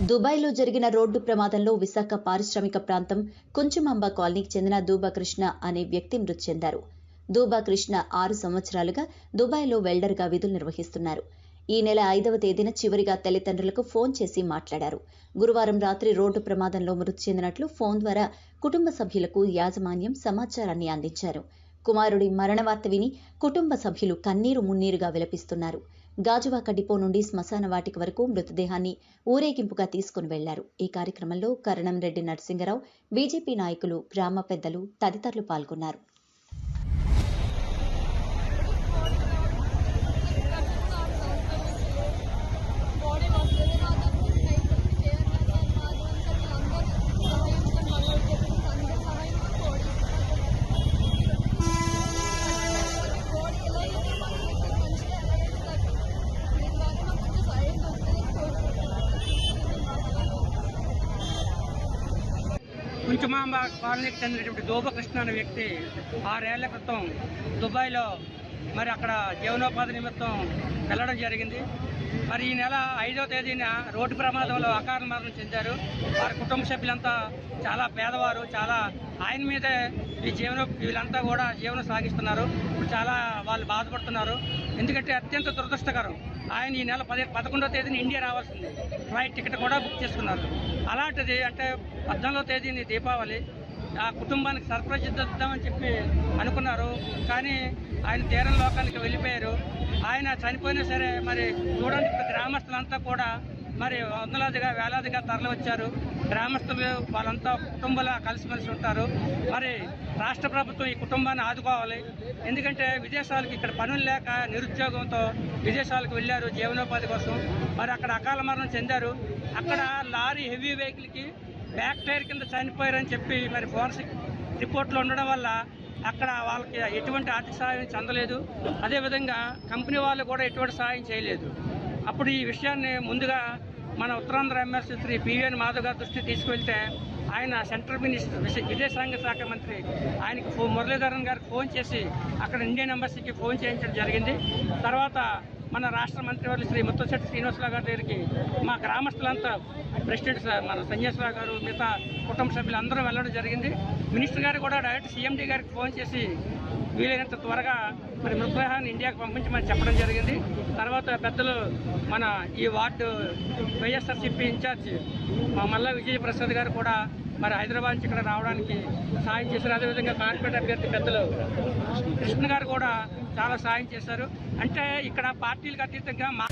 దుబాయ్లో జరిగిన రోడ్డు ప్రమాదంలో విశాఖ పారిశ్రామిక ప్రాంతం కుంచుమాంబ కాలనీకి చెందిన దూబాకృష్ణ అనే వ్యక్తి మృతి చెందారు. దూబా కృష్ణ ఆరు సంవత్సరాలుగా దుబాయ్లో వెల్డర్గా విధులు నిర్వహిస్తున్నారు. ఈ నెల ఐదవ తేదీన చివరిగా తల్లిదండ్రులకు ఫోన్ చేసి మాట్లాడారు. గురువారం రాత్రి రోడ్డు ప్రమాదంలో మృతి చెందినట్లు ఫోన్ ద్వారా కుటుంబ సభ్యులకు యాజమాన్యం సమాచారాన్ని అందించారు. కుమారుడి మరణ వార్త విని కుటుంబ సభ్యులు కన్నీరు మున్నీరుగా విలపిస్తున్నారు. గాజువాక డిపో నుండి శ్మశాన వాటిక వరకు మృతదేహాన్ని ఊరేగింపుగా తీసుకుని వెళ్ళారు. ఈ కార్యక్రమంలో కరణంరెడ్డి నరసింగరావు బీజేపీ నాయకులు గ్రామ పెద్దలు తదితరులు పాల్గొన్నారు. కుంచుమాంబ కాలనీకి చెందినటువంటి దోబకృష్ణ అనే వ్యక్తి ఆరేళ్ళ క్రితం దుబాయ్లో మరి అక్కడ జీవనోపాధి నిమిత్తం వెళ్ళడం జరిగింది. మరి ఈ నెల ఐదో తేదీన రోడ్డు ప్రమాదంలో అకాల మరణం చెందారు. వారి కుటుంబ సభ్యులంతా చాలా పేదవారు చాలా ఆయన మీదే ఈ జీవనం వీళ్ళంతా కూడా జీవనం సాగిస్తున్నారు. ఇప్పుడు చాలా వాళ్ళు బాధపడుతున్నారు. ఎందుకంటే అత్యంత దురదృష్టకరం. ఆయన ఈ నెల పది పదకొండవ తేదీన ఇండియా రావాల్సింది. ఫ్లైట్ టికెట్ కూడా బుక్ చేసుకున్నారు. అలాంటిది అంటే పద్నాలుగో తేదీని దీపావళి. ఆ కుటుంబానికి సర్ప్రైజ్ ఇద్దామని చెప్పి అనుకున్నారు. కానీ ఆయన తీరం లోకానికి వెళ్ళిపోయారు. ఆయన చనిపోయినా సరే మరి చూడండి ఇప్పుడు గ్రామస్తులంతా కూడా మరి వందలాదిగా వేలాదిగా తరలి వచ్చారు. గ్రామస్తులు వాళ్ళంతా కుటుంబాల కలిసిమెలిసి ఉంటారు. మరి రాష్ట్ర ప్రభుత్వం ఈ కుటుంబాన్ని ఆదుకోవాలి. ఎందుకంటే విదేశాలకు ఇక్కడ పనులు లేక నిరుద్యోగంతో విదేశాలకు వెళ్ళారు జీవనోపాధి కోసం. మరి అక్కడ అకాల మరణం చెందారు. అక్కడ లారీ హెవీ వెహికల్కి బ్యాక్ టైర్ కింద చనిపోయారని చెప్పి మరి ఫోరెన్సిక్ రిపోర్ట్లో ఉండడం వల్ల అక్కడ వాళ్ళకి ఎటువంటి ఆర్థిక సహాయం చెందలేదు. అదేవిధంగా కంపెనీ వాళ్ళు కూడా ఎటువంటి సహాయం చేయలేదు. అప్పుడు ఈ విషయాన్ని ముందుగా మన ఉత్తరాంధ్ర ఎమ్మెల్సీ శ్రీ పివిఎన్ మాధవ్ గారి దృష్టికి తీసుకువెళ్తే ఆయన సెంట్రల్ మినిస్టర్ విదేశాంగ శాఖ మంత్రి ఆయనకి ఫో మురళీధరన్ గారికి ఫోన్ చేసి అక్కడ ఇండియన్ ఎంబసీకి ఫోన్ చేయించడం జరిగింది. తర్వాత మన రాష్ట్ర మంత్రివర్యులు శ్రీ ముత్తశెట్టి శ్రీనివాసరావు గారి దగ్గరికి మా గ్రామస్తులంతా ప్రెసిడెంట్ సార్ మన సంజయ్ గారు మిగతా కుటుంబ సభ్యులు అందరూ వెళ్ళడం జరిగింది. మినిస్టర్ గారు కూడా డైరెక్ట్ సీఎండీ గారికి ఫోన్ చేసి వీలైనంత త్వరగా మరి మృతదేహాన్ని ఇండియాకి పంపించమని చెప్పడం జరిగింది. తర్వాత పెద్దలు మన ఈ వార్డు వైఎస్ఆర్సీపీ ఇన్ఛార్జ్ మా మల్లా విజయప్రసాద్ గారు కూడా మరి హైదరాబాద్ నుంచి ఇక్కడ రావడానికి సాయం చేశారు. అదేవిధంగా కార్పొరేట్ అభ్యర్థి పెద్దలు కృష్ణ గారు కూడా చాలా సాయం చేశారు. అంటే ఇక్కడ పార్టీలకు అతీతంగా మా